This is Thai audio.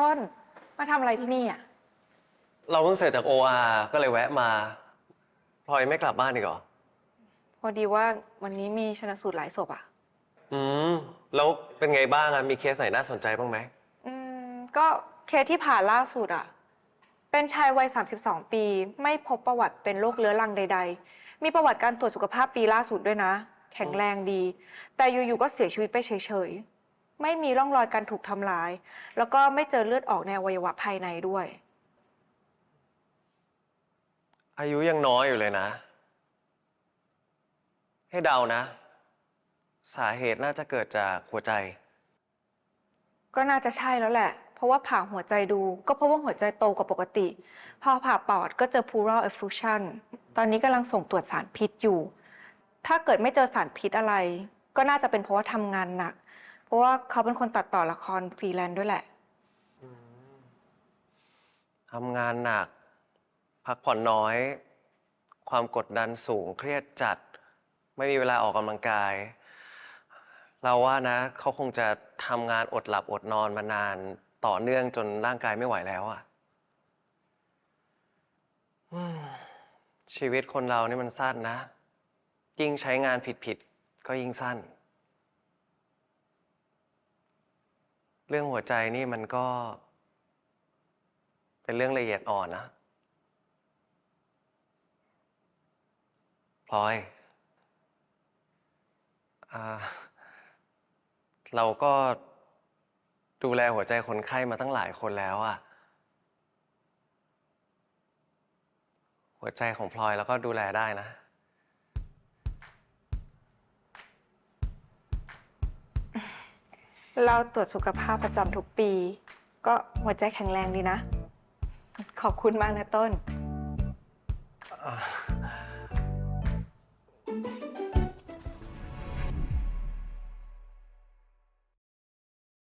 ต้น มาทำอะไรที่นี่อะ เราเพิ่งเสร็จจาก OR ก็เลยแวะมาพลอยไม่กลับบ้านอีกเหรอ พอดีว่าวันนี้มีชนะสูตรหลายศพอะ อืม แล้วเป็นไงบ้างอะมีเคสไหนน่าสนใจบ้างไหม อืม ก็เคสที่ผ่านล่าสุดอะ เป็นชายวัย 32 ปี ไม่พบประวัติเป็นโรคเรื้อรังใด ๆ มีประวัติการตรวจสุขภาพปีล่าสุดด้วยนะ แข็งแรงดี แต่อยู่ๆก็เสียชีวิตไปเฉยๆ ไม่มีร่องรอยการถูกทำร้าย แล้วก็ไม่เจอเลือดออกในอวัยวะภายในด้วย อายุยังน้อยอยู่เลยนะ ให้เดานะ สาเหตุน่าจะเกิดจากหัวใจ ก็น่าจะใช่แล้วแหละ เพราะว่าผ่าหัวใจดู ก็เพราะว่าหัวใจโตกว่าปกติ พอผ่าปอดก็เจอ pleural effusion ตอนนี้กำลังส่งตรวจสารพิษอยู่ ถ้าเกิดไม่เจอสารพิษอะไร ก็น่าจะเป็นเพราะว่าทำงานหนัก เพราะว่าเขาเป็นคนตัดต่อละครฟรีแลนซ์ด้วยแหละ ทำงานหนัก พักผ่อนน้อย ความกดดันสูงเครียดจัด ไม่มีเวลาออกกำลังกาย เราว่านะ เขาคงจะทำงานอดหลับอดนอนมานานต่อเนื่องจนร่างกายไม่ไหวแล้วอะอืมชีวิตคนเรานี่มันสั้นนะ ยิ่งใช้งานผิดๆก็ยิ่งสั้น เรื่องหัวใจนี่มันก็ เป็นเรื่องละเอียดอ่อนนะพลอยอเราก็ดูแลหัวใจคนไข้มาตั้งหลายคนแล้วอะหัวใจของพลอยแล้วก็ดูแลได้นะ เราตรวจสุขภาพประจำทุกปี ก็หัวใจแข็งแรงดีนะ ขอบคุณมากนะต้น อ่า